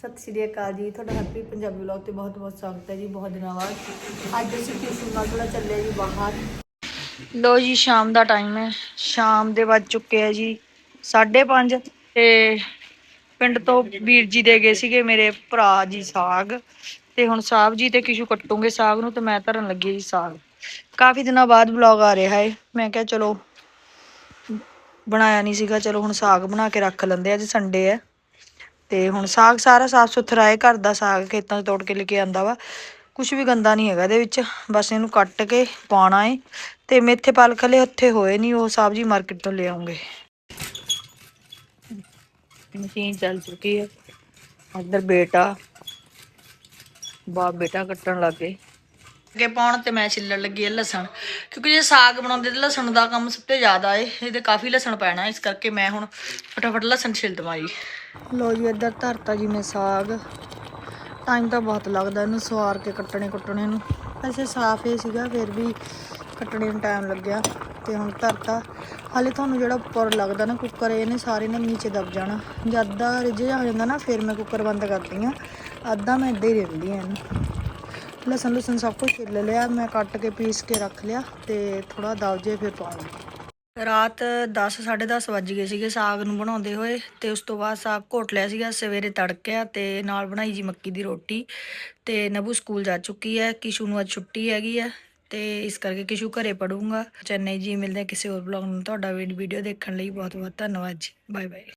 ਸਤਿ ਸ਼੍ਰੀ ਅਕਾਲ ਜੀ। ਤੁਹਾਡਾ ਹੈਪੀ ਪੰਜਾਬੀ ਵਲੌਗ ਤੇ ਬਹੁਤ ਬਹੁਤ ਸਵਾਗਤ ਹੈ ਜੀ, ਬਹੁਤ ਦਿਨਾਂ ਬਾਅਦ। ਅੱਜ ਅਸੀਂ ਟਿਊਸ਼ਨ ਨਾਲ ਥੋੜਾ ਚੱਲੇ ਜੀ ਬਾਹਰ। ਲੋ ਜੀ, ਸ਼ਾਮ ਦਾ ਟਾਈਮ ਹੈ। ਸ਼ਾਮ ਦੇ ਵੱਜ ਚੁੱਕੇ ਆ ਜੀ 5:30 ਤੇ ਪਿੰਡ ਤੋਂ ਵੀਰ ਜੀ ਦੇ ਗਏ ਸੀਗੇ ਮੇਰੇ ਭਰਾ ਜੀ ਸਾਗ। ਤੇ ਹੁਣ ਸਾਹਿਬ ਜੀ ਤੇ ਕਿਸ਼ੂ ਕੱਟੂਗੇ ਸਾਗ ਨੂੰ ਤੇ ਮੈਂ ਧਰਨ ਲੱਗੀ ਜੀ ਸਾਗ। ਕਾਫੀ ਦਿਨਾਂ ਬਾਅਦ ਵਲੌਗ ਆ ਰਿਹਾ ਹੈ। ਮੈਂ ਕਿਹਾ ਚਲੋ, ਬਣਾਇਆ ਨਹੀਂ ਸੀਗਾ। ਚਲੋ ਹੁਣ ਸਾਗ ਬਣਾ ਕੇ ਰੱਖ ਲੈਂਦੇ ਅੱਜ ਸੰਡੇ ਹੈ। ਤੇ ਹੁਣ ਸਾਗ ਸਾਰਾ ਸਾਫ਼ ਸੁਥਰਾ ਹੈ, ਘਰ ਦਾ ਸਾਗ ਖੇਤਾਂ 'ਚ ਤੋੜ ਕੇ ਲੈ ਕੇ ਆਂਦਾ ਵਾ। ਕੁਝ ਵੀ ਗੰਦਾ ਨਹੀਂ ਹੈਗਾ ਇਹਦੇ ਵਿੱਚ, ਬਸ ਇਹਨੂੰ ਕੱਟ ਕੇ ਪਾਉਣਾ ਏ ਤੇ ਮੇਥੇ ਪਾਲਕ ਹਲੇ ਉੱਥੇ ਹੋਏ ਨਹੀਂ, ਉਹ ਸਬਜ਼ੀ ਮਾਰਕੀਟ ਤੋਂ ਲੈ ਆਉਂਗੇ ਮਸ਼ੀਨ ਚੱਲ ਚੁੱਕੀ ਹੈ। ਇੱਧਰ ਬੇਟਾ, ਬਾਪ ਬੇਟਾ ਕੱਟਣ ਲੱਗੇ ਅੱਗੇ ਪਾਉਣ ਤੇ ਮੈਂ ਛਿੱਲਣ ਲੱਗੀ ਹੈ ਲਸਣ। ਕਿਉਂਕਿ ਜੇ ਸਾਗ ਬਣਾਉਂਦੇ ਤੇ ਲਸਣ ਦਾ ਕੰਮ ਸਭ ਤੋਂ ਜ਼ਿਆਦਾ ਏ, ਇਹਦੇ ਕਾਫੀ ਲਸਣ ਪੈਣਾ, ਇਸ ਕਰਕੇ ਮੈਂ ਹੁਣ ਫਟਾਫਟ ਲਸਣ ਛਿੱਲ ਦਵਾਂ ਜੀ ਲੋ ਜੀ, ਇੱਧਰ ਧਰਤਾ ਜੀ ਮੈਂ ਸਾਗ। ਟਾਈਮ ਤਾਂ ਬਹੁਤ ਲੱਗਦਾ ਇਹਨੂੰ ਸਵਾਰ ਕੇ ਕੱਟਣੇ ਕੁੱਟਣੇ ਨੂੰ। ਵੈਸੇ ਸਾਫ਼ ਹੀ ਸੀਗਾ, ਫਿਰ ਵੀ ਕੱਟਣੇ ਨੂੰ ਟਾਈਮ ਲੱਗਿਆ। ਤੇ ਹੁਣ ਧਰਤਾ। ਹਾਲੇ ਤੁਹਾਨੂੰ ਜਿਹੜਾ ਉੱਪਰ ਲੱਗਦਾ ਨਾ ਕੁੱਕਰ ਇਹਨੇ ਸਾਰੇ ਨੇ ਨੀਚੇ ਦਬ ਜਾਣਾ। ਜਦ ਦਾ ਰਿੱਝ ਹੋ ਜਾਂਦਾ ਨਾ, ਫਿਰ ਮੈਂ ਕੁੱਕਰ ਬੰਦ ਕਰਦੀ ਆ ਅੱਧਾ ਮੈਂ ਇੱਦਾਂ ਹੀ ਰਹਿੰਦੀ ਆ ਇਹਨੂੰ। ਲਸਣ ਲਸਣ ਸਭ ਕੁਝ ਛਿੱਲ ਲਿਆ, ਮੈਂ ਕੱਟ ਕੇ ਪੀਸ ਕੇ ਰੱਖ ਲਿਆ ਤੇ ਥੋੜਾ ਦਬ ਜੇ ਫਿਰ ਪਾਉਂਗੀ ਰਾਤ 10 10:30 ਵੱਜ ਗਏ ਸੀਗੇ ਸਾਗ ਨੂੰ ਬਣਾਉਂਦੇ ਹੋਏ ਤੇ ਉਸ ਤੋਂ ਬਾਅਦ ਸਾਗ ਘੋਟ ਲਿਆ ਸੀਗਾ, ਸਵੇਰੇ ਤੜਕਿਆ ਤੇ ਨਾਲ ਬਣਾਈ ਜੀ ਮੱਕੀ ਦੀ ਰੋਟੀ ਤੇ ਨਬੂ ਸਕੂਲ ਜਾ ਚੁੱਕੀ ਹੈ, ਕਿਸ਼ੂ ਨੂੰ ਅੱਜ ਛੁੱਟੀ ਹੈਗੀ ਹੈ ਤੇ ਇਸ ਕਰਕੇ ਕਿਸ਼ੂ ਘਰੇ ਪੜੂੰਗਾ। ਚੈਨਈ ਜੀ, ਮਿਲਦੇ ਕਿਸੇ ਹੋਰ ਬਲੌਗ ਨੂੰ। ਤੁਹਾਡਾ ਵੀਡੀਓ ਦੇਖਣ ਲਈ ਬਹੁਤ ਬਹੁਤ ਧੰਨਵਾਦ ਜੀ। Bye bye